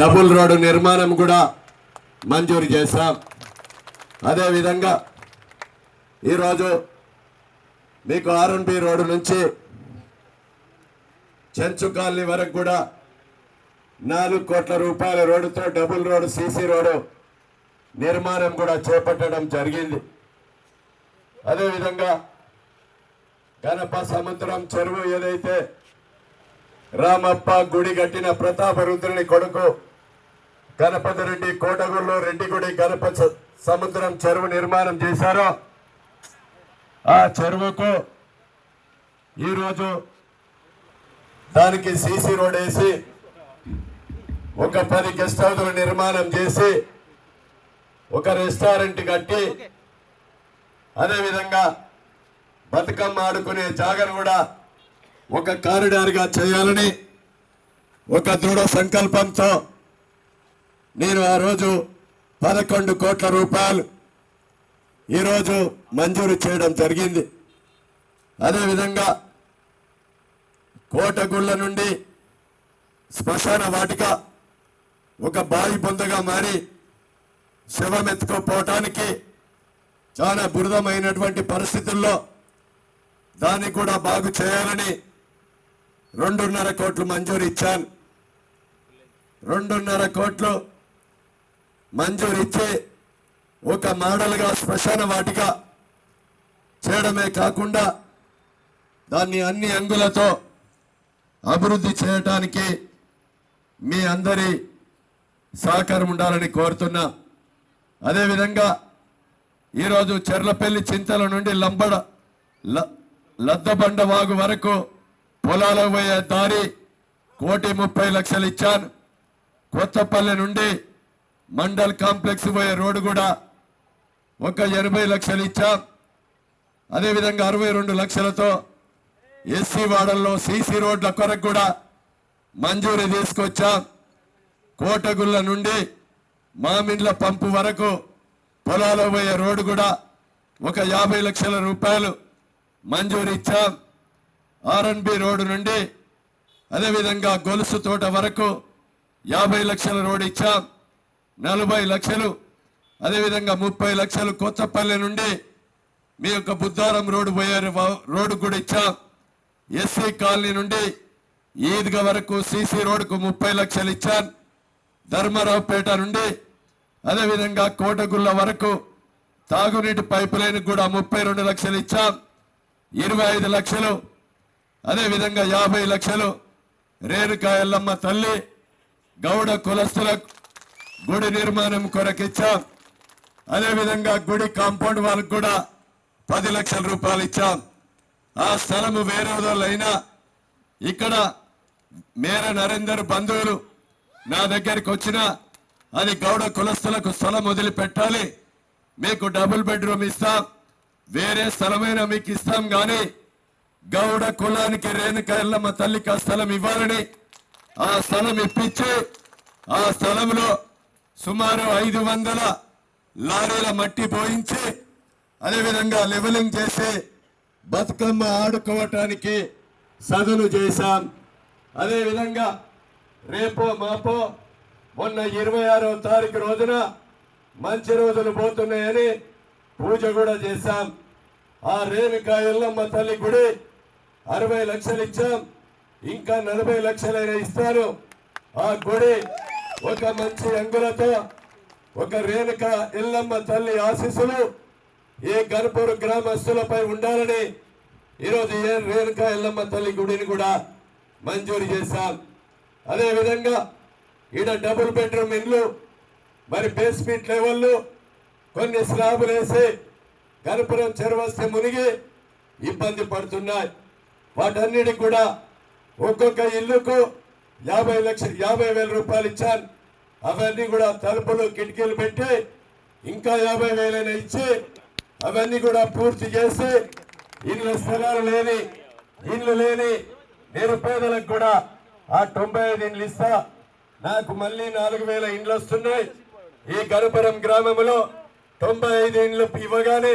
Double road నిర్మాణం కూడా మంజూరు చేశాం. అదేవిధంగా ఈరోజు మీకు ఆర్ఎన్బి రోడ్డు నుంచి చెంచు కాలనీ వరకు కూడా నాలుగు కోట్ల రూపాయల రోడ్డుతో డబుల్ రోడ్డు సీసీ రోడ్డు నిర్మాణం కూడా చేపట్టడం జరిగింది. అదేవిధంగా గణప సముద్రం చెరువు ఏదైతే రామప్ప గుడి కట్టిన ప్రతాప రుద్రుని కొడుకు గణపతి రెడ్డి కోటగుళ్ళు రెడ్డిగుడి గణప సముద్రం చెరువు నిర్మాణం చేశారో. ఆ చెరువుకు ఈరోజు దానికి సీసీ రోడ్ వేసి ఒక పది గెస్ట్ హౌస్ల నిర్మాణం చేసి ఒక రెస్టారెంట్ కట్టి అదేవిధంగా బతుకమ్మ ఆడుకునే జాగను కూడా ఒక కారిడార్గా చేయాలని ఒక దృఢ సంకల్పంతో నేను ఆ రోజు పదకొండు కోట్ల రూపాయలు ఈరోజు మంజూరు చేయడం జరిగింది. అదేవిధంగా కోటగుళ్ళ నుండి శ్మశాన వాటిక ఒక బావి పొందగా మారి శవం ఎత్తుకోపోవటానికి చాలా బురదమైనటువంటి పరిస్థితుల్లో దాన్ని కూడా బాగు చేయాలని రెండున్నర కోట్లు మంజూరు ఇచ్చాను. రెండున్నర కోట్లు మంజూరు ఇచ్చి ఒక మోడల్గా శ్మశాన వాటిక చేయడమే కాకుండా దాన్ని అన్ని అంగులతో అభివృద్ధి చేయటానికి మీ అందరి సహకారం ఉండాలని కోరుతున్నా. అదేవిధంగా ఈరోజు చెర్లపల్లి చింతల నుండి లంబడ ల- లద్దబండ వాగు వరకు పొలాలకు పోయే దారి కోటి ముప్పై లక్షలు ఇచ్చాను. కొత్తపల్లి నుండి మండల్ కాంప్లెక్స్ పోయే రోడ్డు కూడా ఒక ఎనభై లక్షలు ఇచ్చాం. అదేవిధంగా అరవై రెండు లక్షలతో ఎస్సీ వాడల్లో సీసీ రోడ్ల కొరకు కూడా మంజూరు తీసుకొచ్చాం. కోటగుళ్ళ నుండి మామిండ్ల పంపు వరకు పొలాలు పోయే రోడ్డు కూడా ఒక యాభై లక్షల రూపాయలు మంజూరు ఇచ్చాం. ఆర్ఎన్బి రోడ్డు నుండి అదేవిధంగా గొలుసు తోట వరకు యాభై లక్షల రోడ్డు ఇచ్చాం. నలభై లక్షలు అదేవిధంగా ముప్పై లక్షలు కొత్తపల్లి నుండి మీ యొక్క బుద్ధారం రోడ్డు పోయే రోడ్డు కూడా ఇచ్చాం. ఎస్సీ కాలనీ నుండి ఈద్గా వరకు సీసీ రోడ్డుకు ముప్పై లక్షలు ఇచ్చాం. ధర్మరావుపేట నుండి అదేవిధంగా కోటగుళ్ళ వరకు తాగునీటి పైప్ లైన్ కూడా ముప్పై రెండు లక్షలు ఇచ్చాం. ఇరవై ఐదు లక్షలు అదేవిధంగా యాభై లక్షలు రేణుకా ఎల్లమ్మ తల్లి గౌడ కులస్తుల గుడి నిర్మాణం కొరకు ఇచ్చాం అదేవిధంగా గుడి కాంపౌండ్ వాళ్ళకు కూడా పది లక్షల రూపాయలు ఇచ్చాం. ఆ స్థలము వేరే అయినా ఇక్కడ మేర నరేందర్ బంధువులు నా దగ్గరికి వచ్చిన అది గౌడ కులస్తులకు స్థలం వదిలిపెట్టాలి. మీకు డబుల్ బెడ్రూమ్ ఇస్తాం. వేరే స్థలమైనా మీకు ఇస్తాం కానీ గౌడ కులానికి రేణుక ఎల్లమ్మ తల్లికి ఆ స్థలం ఇవ్వాలని ఆ స్థలం ఇప్పించి ఆ స్థలంలో సుమారు ఐదు వందల లారీల మట్టి పోయించి అదేవిధంగా లెవెలింగ్ చేసి బతుకమ్మ ఆడుకోవటానికి సదును చేశాం. అదేవిధంగా రేపో మాపో మొన్న ఇరవై ఆరో తారీఖు రోజున మంచి రోజులు పోతున్నాయని పూజ కూడా చేశాం. ఆ రేణుకా ఎల్లమ్మ తల్లి గుడి అరవై లక్షలు ఇచ్చాం. ఇంకా నలభై లక్షలైనా ఇస్తారు ఆ గుడి ఒక మంచి అంగులతో ఒక రేణుక ఎల్లమ్మ తల్లి ఆశీస్సులు ఏ గణపూర్ గ్రామస్తులపై ఉండాలని ఈరోజు ఏ రేణుక ఎల్లమ్మ తల్లి గుడిని కూడా మంజూరు చేశాం. అదేవిధంగా ఈడ డబుల్ బెడ్రూమ్ ఇండ్లు మరి బేస్మెంట్ లెవెల్లో కొన్ని స్లాబులు వేసి గణపురం చెరువస్తే మునిగి ఇబ్బంది పడుతున్నాయి. వాటన్నిటికి కూడా ఒక్కొక్క ఇల్లుకు యాభై లక్ష యాభై వేల రూపాయలు ఇచ్చాను అవన్నీ కూడా తలుపులు కిటికీలు పెట్టి ఇంకా యాభై వేలైనా ఇచ్చి అవన్నీ కూడా పూర్తి చేసి ఇళ్ళ స్థలాలు లేని ఇల్లు లేని నిరుపేదలకు కూడా ఆ తొంభై ఐదు ఇండ్లు ఇస్తా. నాకు మళ్ళీ నాలుగు వేల ఇండ్లు వస్తున్నాయి. ఈ గరుపురం గ్రామంలో తొంభై ఐదు ఇండ్లు ఇవ్వగానే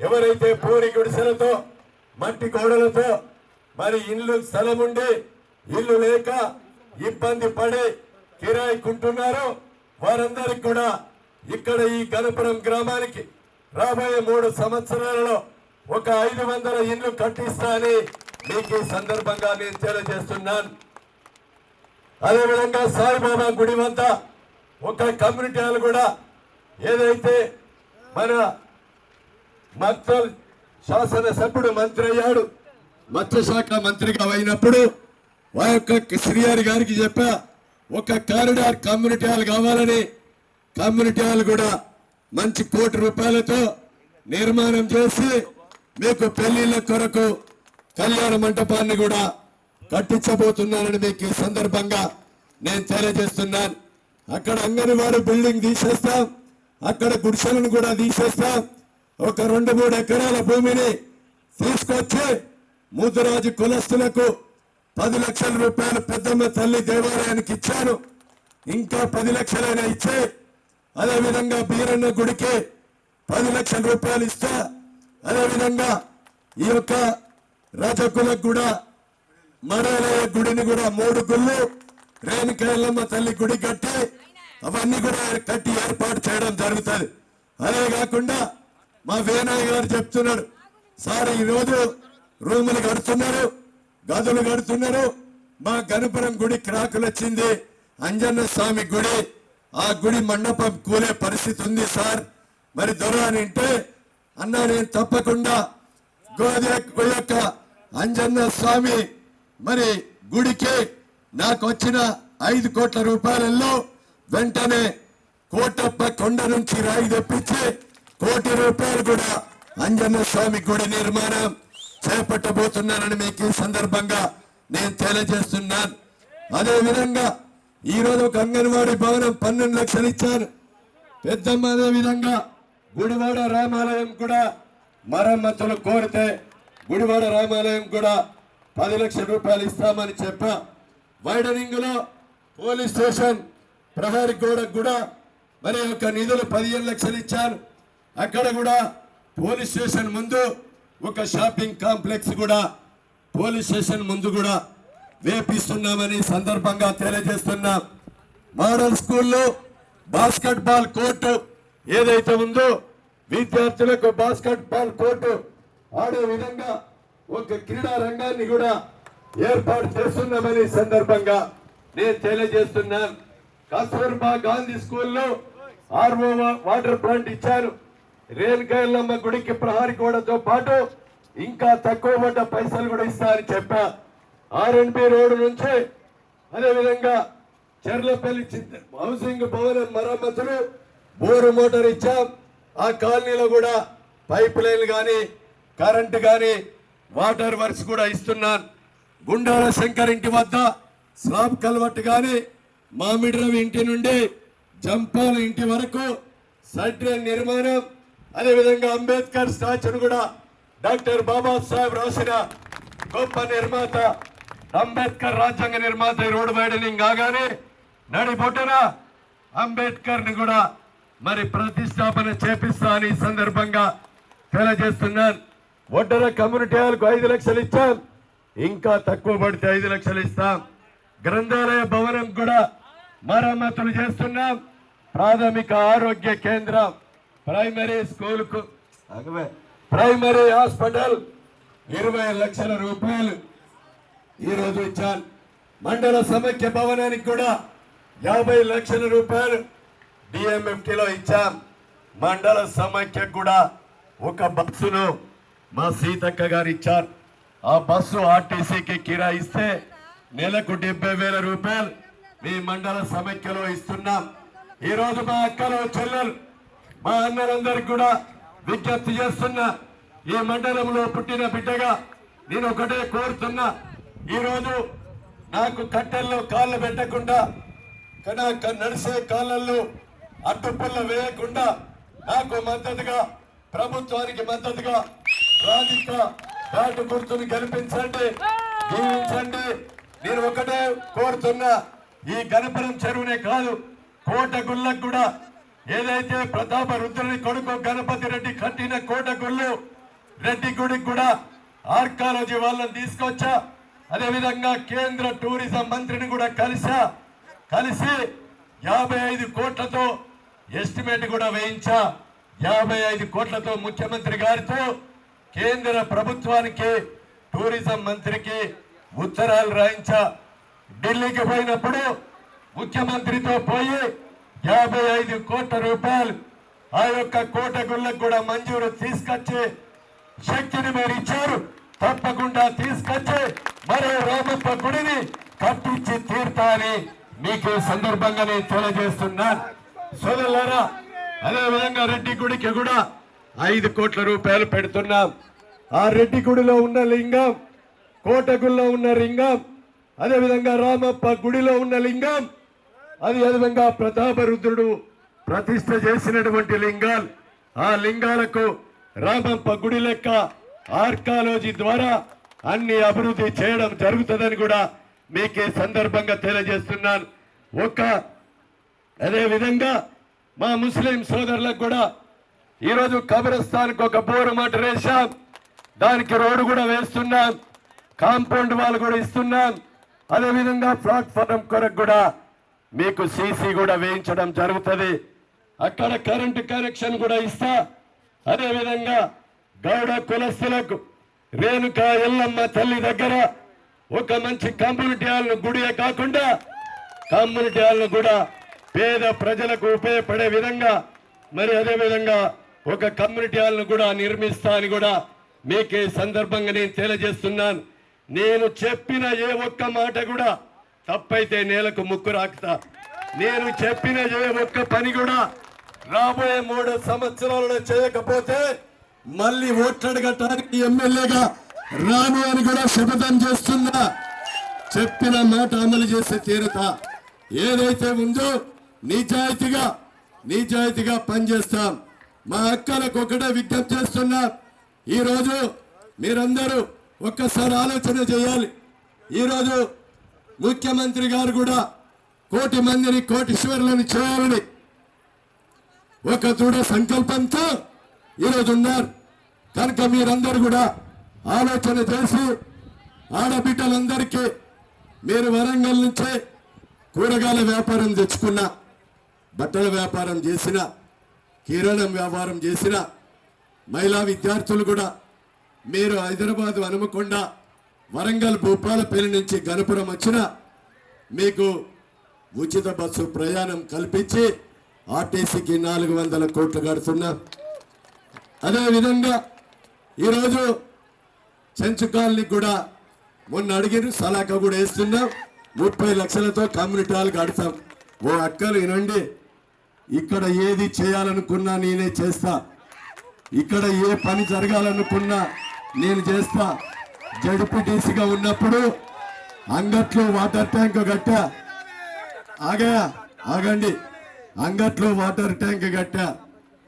ఎవరైతే పూరి గుడిసెలతో మట్టి గోడలతో మరి ఇల్లు స్థలం ఉండి ఇల్లు లేక ఇబ్బంది పడి కిరాయికుంటున్నారు వారందరికి కూడా ఇక్కడ ఈ గణపురం గ్రామానికి రాబోయే మూడు సంవత్సరాలలో ఒక ఐదు వందల ఇండ్లు కట్టిస్తా అని మీకు ఈ సందర్భంగా నేను తెలియజేస్తున్నాను. అదేవిధంగా సాయిబాబా గుడి వద్ద ఒక కమ్యూనిటీ వాళ్ళు కూడా ఏదైతే మన మక్తల్ శాసనసభ్యుడు మంత్రి అయ్యాడు మత్స్యశాఖ మంత్రిగా అయినప్పుడు ఆ యొక్క శ్రీహరి గారికి చెప్పా ఒక కారిడార్ కమ్యూనిటీ హాల్ కావాలని. కమ్యూనిటీ హాల్ కూడా మంచి కోటి రూపాయలతో నిర్మాణం చేసి మీకు పెళ్ళిళ్ళ కొరకు కళ్యాణ మంటపాన్ని కూడా కట్టించబోతున్నానని మీకు ఈ సందర్భంగా నేను తెలియజేస్తున్నాను. అక్కడ అంగన్వాడి బిల్డింగ్ తీసేస్తాం అక్కడ గుడిసెలను కూడా తీసేస్తాం. ఒక రెండు మూడు ఎకరాల భూమిని తీసుకొచ్చి ముద్దురాజు కులస్తులకు పది లక్షల రూపాయలు పెద్దమ్మ తల్లి దేవాలయానికి ఇచ్చాను. ఇంకా పది లక్షలైనా ఇచ్చే అదేవిధంగా బీరన్న గుడికి పది లక్షల రూపాయలు ఇస్తా. అదేవిధంగా ఈ యొక్క రజకులకు కూడా మరాలయ గుడిని కూడా మూడు గుళ్ళు రేణుకాయలమ్మ తల్లి గుడి కట్టి అవన్నీ కూడా కట్టి ఏర్పాటు చేయడం జరుగుతుంది. అదే కాకుండా మా వేనాయ్ గారు చెప్తున్నాడు సార్ ఈరోజు రూములు కడుతున్నారు గదులు కడుతున్నారు. మా గణపురం గుడి క్రాకులు వచ్చింది. అంజన్న స్వామి గుడి ఆ గుడి మండపం కూలే పరిస్థితి ఉంది సార్. మరి దొర అని అంటే అన్నా నేను తప్పకుండా గోదే యొక్క అంజన్న స్వామి మరి గుడికి నాకు వచ్చిన ఐదు కోట్ల రూపాయలలో వెంటనే కోటప్ప కొండ నుంచి రాయి తెప్పించి కోటి రూపాయలు కూడా అంజన్న స్వామి గుడి నిర్మాణం. చేపట్టబోతున్నానని మీకు ఈ సందర్భంగా నేను తెలియజేస్తున్నాను. అదే విధంగా ఒక అంగన్వాడీ భవనం పన్నెండు లక్షలు ఇచ్చారు. పెద్దమ్మ అదే విధంగా గుడివాడ రామాలయం కూడా మరమ్మతులు కోరితే గుడివాడ రామాలయం కూడా పది లక్షల రూపాయలు ఇస్తామని చెప్పా. వైడనింగ్లో పోలీస్ స్టేషన్ ప్రహరీ గోడకు కూడా మరి ఒక నిధులు పదిహేను లక్షలు ఇచ్చారు. అక్కడ కూడా పోలీస్ స్టేషన్ ముందు ఒక షాపింగ్ కాంప్లెక్స్ కూడా పోలీస్ స్టేషన్ ముందు కూడా వేపిస్తున్నామని సందర్భంగా తెలియజేస్తున్నాం. మోడల్ స్కూల్లో బాస్కెట్ బాల్ కోర్టు ఏదైతే ఉందో విద్యార్థులకు బాస్కెట్ బాల్ కోర్టు ఆడే విధంగా ఒక క్రీడా రంగాన్ని కూడా ఏర్పాటు చేస్తున్నామని సందర్భంగా నేను తెలియజేస్తున్నాను కస్తూర్బా గాంధీ స్కూల్లో ఆర్ఓ వాటర్ ప్లాంట్ ఇచ్చారు. రేణుకాయలమ్మ గుడికి ప్రహారీ గోడతో పాటు ఇంకా తక్కువ పడ్డ పైసలు కూడా ఇస్తారని చెప్పా. ఆర్ఎన్బి రోడ్డు నుంచి అదేవిధంగా చెర్లపల్లి హౌసింగ్ భవనం మరమ్మతులు బోరు మోటార్ ఇచ్చాం. ఆ కాలనీలో కూడా పైప్ లైన్ కానీ కరెంటు కానీ వాటర్ వర్క్స్ కూడా ఇస్తున్నాను గుండాల శంకర్ ఇంటి వద్ద స్లాబ్ కల్వర్ట్ కానీ మామిడి రవి ఇంటి నుండి జంపాల ఇంటి వరకు సైడ్ నిర్మాణం అదేవిధంగా అంబేద్కర్ స్టాచ్యూను కూడా డాక్టర్ బాబాసాహెబ్ రాసిన గొప్ప నిర్మాత అంబేద్కర్ రాజ్యాంగ నిర్మాత రోడ్డు వైడనింగ్ కాగానే నడి బొట్టన అంబేద్కర్ని కూడా మరి ప్రతిష్టాపన చేపిస్తా అని ఈ సందర్భంగా తెలియజేస్తున్నాను. ఒడ్డర కమ్యూనిటీ హాల్కు ఐదు లక్షలు ఇచ్చాం. ఇంకా తక్కువ పడితే ఐదు లక్షలు ఇస్తాం. గ్రంథాలయ భవనం కూడా మరమ్మతులు చేస్తున్నాం. ప్రాథమిక ఆరోగ్య కేంద్రం ప్రైమరీ స్కూల్కు అగవే. ప్రైమరీ హాస్పిటల్ ఇరవై లక్షల రూపాయలు ఈ రోజు ఇచ్చాను మండల సమైక్య భవనానికి కూడా యాభై లక్షల రూపాయలు DMFT లో ఇచ్చాం. మండల సమైక్య కూడా ఒక బస్సును మా సీతక్క గారు ఇచ్చారు. ఆ బస్సు ఆర్టీసీకి కిరాయిస్తే నెలకు డెబ్బై వేల రూపాయలు మీ మండల సమైక్యలో ఇస్తున్నాం. ఈ రోజు మా అక్కలు చెల్లెలు మా అన్నలందరికి కూడా విజ్ఞప్తి చేస్తున్నా ఈ మండలంలో పుట్టిన బిడ్డగా నేను ఒకటే కోరుతున్నా ఈరోజు నాకు కట్టెల్లో కాళ్ళు పెట్టకుండా కన నడిసే కాళ్ళల్లో అడ్డుపుల్ల వేయకుండా నాకు మద్దతుగా ప్రభుత్వానికి మద్దతుగా రాధిక బ్యాటు గుర్తును గెలిపించండి జీవించండి. నేను ఒకటే కోరుతున్నా ఈ గణపురం చెరువునే కాదు కోట గుళ్ళకు కూడా ఏదైతే ప్రతాప రుద్రుని కొడుకు గణపతి రెడ్డి కట్టిన కోట గుళ్ళు రెడ్డి గుడికి కూడా ఆర్కాలజీ వాళ్ళని తీసుకొచ్చా? అదేవిధంగా కేంద్ర టూరిజం మంత్రిని కూడా కలిసా? కలిసి యాభై ఐదు కోట్లతో ఎస్టిమేట్ కూడా వేయించా. యాభై ఐదు కోట్లతో ముఖ్యమంత్రి గారితో కేంద్ర ప్రభుత్వానికి టూరిజం మంత్రికి ఉత్తరాలు రాయించా. ఢిల్లీకి పోయినప్పుడు ముఖ్యమంత్రితో పోయి యాభై ఐదు కోట్ల రూపాయలు ఆ యొక్క కోట గుళ్ళకు కూడా మంజూరు తీసుకొచ్చే శక్తిని మీరు ఇచ్చారు. తప్పకుండా తీసుకొచ్చే మరో రామప్ప గుడిని కట్టించి తీర్తాని మీకు సందర్భంగా నేను తెలియజేస్తున్నాను సోదరులారా అదే విధంగా రెడ్డి గుడికి కూడా ఐదు కోట్ల రూపాయలు పెడుతున్నాం. ఆ రెడ్డి గుడిలో ఉన్న లింగం కోటగుల్లో ఉన్న లింగం అదేవిధంగా రామప్ప గుడిలో ఉన్న లింగం అదేవిధంగా ప్రతాపరుద్రుడు ప్రతిష్ట చేసినటువంటి లింగాలు ఆ లింగాలకు రామప్ప గుడి లెక్క ఆర్కాలజీ ద్వారా అన్ని అభివృద్ధి చేయడం జరుగుతుందని కూడా మీకు ఈ సందర్భంగా తెలియజేస్తున్నాను. ఒక అదేవిధంగా మా ముస్లిం సోదరులకు కూడా ఈరోజు కబరస్థాన్కి ఒక బోరు మాట వేశాం దానికి రోడ్డు కూడా వేస్తున్నాం. కాంపౌండ్ వాళ్ళు కూడా ఇస్తున్నాం. అదేవిధంగా ప్లాట్ఫారం కొరకు కూడా మీకు సీసీ కూడా వేయించడం జరుగుతుంది. అక్కడ కరెంటు కనెక్షన్ కూడా ఇస్తా. అదే విధంగా గౌడ కులస్తులకు రేణుక ఎల్లమ్మ తల్లి దగ్గర ఒక మంచి కమ్యూనిటీ హాల్ను గుడియే కాకుండా కమ్యూనిటీ హాల్ను కూడా పేద ప్రజలకు ఉపయోగపడే విధంగా మరి అదే విధంగా ఒక కమ్యూనిటీ హాల్ను కూడా నిర్మిస్తా అని కూడా మీకు ఈ సందర్భంగా నేను తెలియజేస్తున్నాను. నేను చెప్పిన ఏ ఒక్క మాట కూడా తప్పైతే నేలకు ముక్కు రాకుతా. నేను చెప్పిన ఒక్క పని కూడా. రాబోయే మూడు సంవత్సరాలలో చేయకపోతే మళ్ళీ ఓట్లడగటానికి ఎమ్మెల్యేగా రాను అని కూడా శపథం చేస్తున్నా. చెప్పిన మాట అమలు చేసే తీరుతా ఏదైతే ఉందో నిజాయితీగా నిజాయితీగా పనిచేస్తాం. మా అక్కలకు ఒకటే విజ్ఞప్తి చేస్తున్నా. ఈరోజు మీరందరూ ఒక్కసారి ఆలోచన చేయాలి. ఈరోజు ముఖ్యమంత్రి గారు కూడా కోటి మందిని కోటీశ్వరులను చేయాలని ఒక దృఢ సంకల్పంతో ఈరోజు ఉన్నారు. కనుక మీరందరూ కూడా ఆలోచన చేసి ఆడబిడ్డలందరికీ మీరు వరంగల్ నుంచే కూరగాయల వ్యాపారం తెచ్చుకున్న బట్టల వ్యాపారం చేసిన కిరాణం వ్యాపారం చేసిన మహిళా విద్యార్థులు కూడా మీరు హైదరాబాద్ హనుమకొండ వరంగల్ భూపాలపల్లి నుంచి గణపురం వచ్చిన మీకు ఉచిత బస్సు ప్రయాణం కల్పించి ఆర్టీసీకి నాలుగు వందల కోట్లు కడుతున్నాం. అదేవిధంగా ఈరోజు చెంచు కాలనీ కూడా మొన్న అడిగిన సలాక కూడా వేస్తున్నాం. ముప్పై లక్షలతో కమ్యూనిటీ హాల్ కడతాం. ఓ అక్కలు వినండి. ఇక్కడ ఏది చేయాలనుకున్నా నేనే చేస్తా. ఇక్కడ ఏ పని జరగాలనుకున్నా నేను చేస్తా. జడ్పీటీసీగా ఉన్నప్పుడు అంగట్లో వాటర్ ట్యాంక్ కట్టా ఆగా ఆగండి. అంగట్లో వాటర్ ట్యాంక్ గట్ట.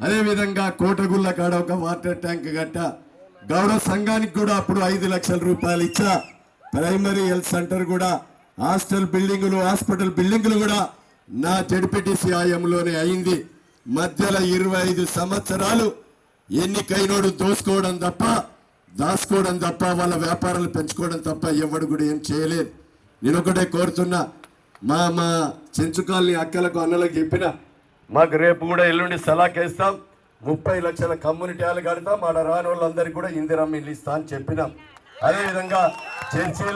అదేవిధంగా కోటగుళ్ళ కాడ ఒక వాటర్ ట్యాంక్ గట్ట. గౌరవ సంఘానికి కూడా అప్పుడు ఐదు లక్షల రూపాయలు ఇచ్చా. ప్రైమరీ హెల్త్ సెంటర్ కూడా హాస్టల్ బిల్డింగులు హాస్పిటల్ బిల్డింగులు కూడా నా జడ్పీటీసీ ఆయంలోనే అయింది. మధ్యలో ఇరవై ఐదు సంవత్సరాలు ఎన్నికైనోడు దోసుకోవడం తప్ప దాచుకోవడం తప్ప వాళ్ళ వ్యాపారాలు పెంచుకోవడం తప్ప ఎవడు కూడా ఏం చేయలేదు. నేను ఒకటే కోరుతున్నా మా మా చెంచుకాలని అక్కలకు అన్నలకు చెప్పిన మాకు రేపు కూడా ఎల్లుండి సలాకేస్తాం. ముప్పై లక్షల కమ్యూనిటీ కడతాం. ఆడ రాని వాళ్ళందరికీ కూడా ఇందిరమ్మ ఇల్లు ఇస్తా అని చెప్పినాం. అదేవిధంగా చర్చి